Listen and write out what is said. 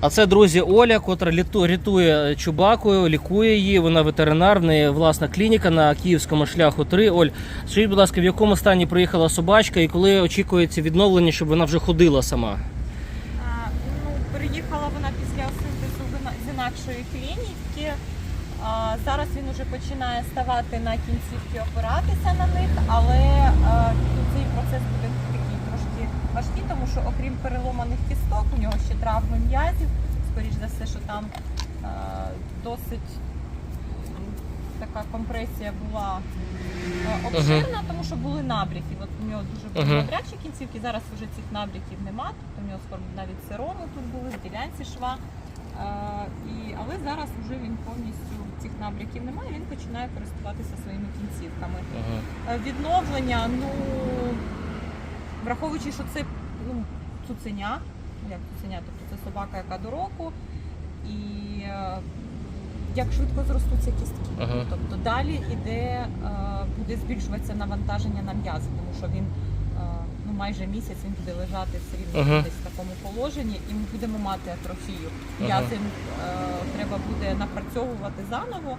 А це друзі Оля, котра рятує чубакою, лікує її. Вона ветеринар, власна клініка на київському шляху 3. Оль, скажіть, будь ласка, в якому стані приїхала собачка і коли очікується відновлення, щоб вона вже ходила сама? Ну, приїхала вона після синтезу з інакшої клініки. Зараз він уже починає ставати на кінцівки, опиратися на них, але цей процес буде такий трошки важкий, тому що окрім переломаних кісток, у нього ще травми м'язів. Скоріш за все, що там а, досить така компресія була а, обширна, тому що були набряки. От у нього дуже були набрячі кінцівки. Зараз вже цих набряків нема. Тобто у нього скоро навіть сироми тут були, в ділянці шва. А, і, але зараз вже він повністю цих набряків немає, він починає користуватися своїми кінцівками. Е, Відновлення, ну враховуючи, що це ну, цуценя, як цуценя, тобто це собака, яка до року, і е, як швидко зростуться кістки. Ага. Тобто далі іде, е, буде збільшуватися навантаження на м'язи, тому що він е, ну, майже місяць він буде лежати все рівно Ага. десь в такому положенні, і ми будемо мати атрофію. М'язи е, треба буде напрацьовувати заново.